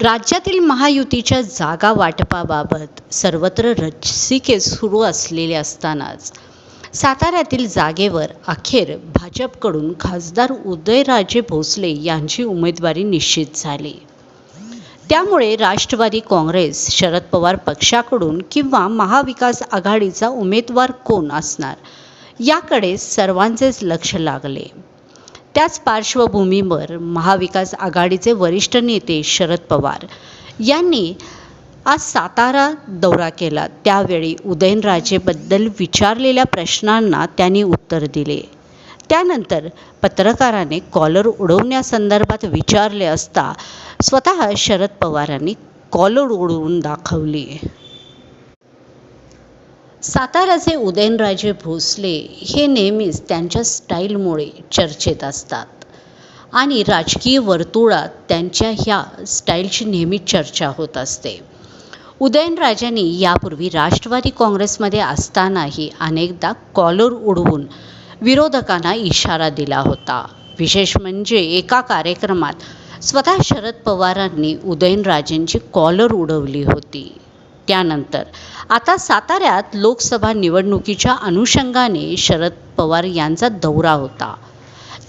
राज्यातील महायुतीच्या जागा वाटपाबाबत सर्वत्र रसिके सुरू असलेले असतानाच साताऱ्यातील जागेवर अखेर भाजपकडून खासदार उदयराजे भोसले यांची उमेदवारी निश्चित झाली. त्यामुळे राष्ट्रवादी काँग्रेस शरद पवार पक्षाकडून किंवा महाविकास आघाडीचा उमेदवार कोण असणार? याकडे सर्वांचेच लक्ष लागले. त्याच पार्श्वभूमीवर महाविकास आघाडीचे वरिष्ठ नेते शरद पवार यांनी आज सातारा दौरा केला. त्यावेळी उदयनराजेबद्दल विचारलेल्या प्रश्नांना त्यांनी उत्तर दिले. त्यानंतर पत्रकाराने कॉलर उडवण्यासंदर्भात विचारले असता स्वतः शरद पवारांनी कॉलर उडवून दाखवली. साताऱ्याचे उदयनराजे भोसले हे नेहमीच त्यांच्या स्टाईलमुळे चर्चेत असतात. आणि राजकीय वर्तुळात त्यांच्या ह्या स्टाईलची नेहमी चर्चा होत असते. उदयनराजांनी यापूर्वी राष्ट्रवादी काँग्रेसमध्ये असतानाही अनेकदा कॉलर उडवून विरोधकांना इशारा दिला होता. विशेष म्हणजे एका कार्यक्रमात स्वतः शरद पवारांनी उदयनराजेंची कॉलर उडवली होती. त्यानंतर. आता साताऱ्यात लोकसभा निवडणुकीच्या अनुषंगाने शरद पवार यांचा दौरा होता.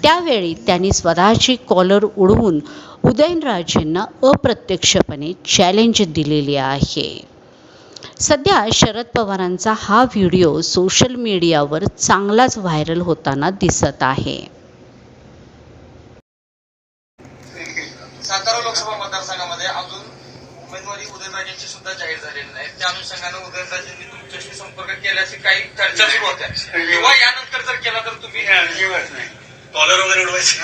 त्यावेळी त्यांनी स्वतःची कॉलर उडवून उदयनराजेंना अप्रत्यक्षपणे चॅलेंज दिलेली आहे. सध्या शरद पवारांचा हा व्हिडिओ सोशल मीडियावर चांगलाच व्हायरल होताना दिसत आहे. सातारा लोकसभा मतदारसंघामध्ये अजून उमेदवारी उदयनराजेंची सुद्धा जाहीर झालेली नाही. त्या अनुषंगानं उदयनराजेंनी तुमच्याशी संपर्क केल्याची काही चर्चा सुरू होत्या. किंवा यानंतर जर केला तर तुम्ही कॉलर वगैरे उडवायची.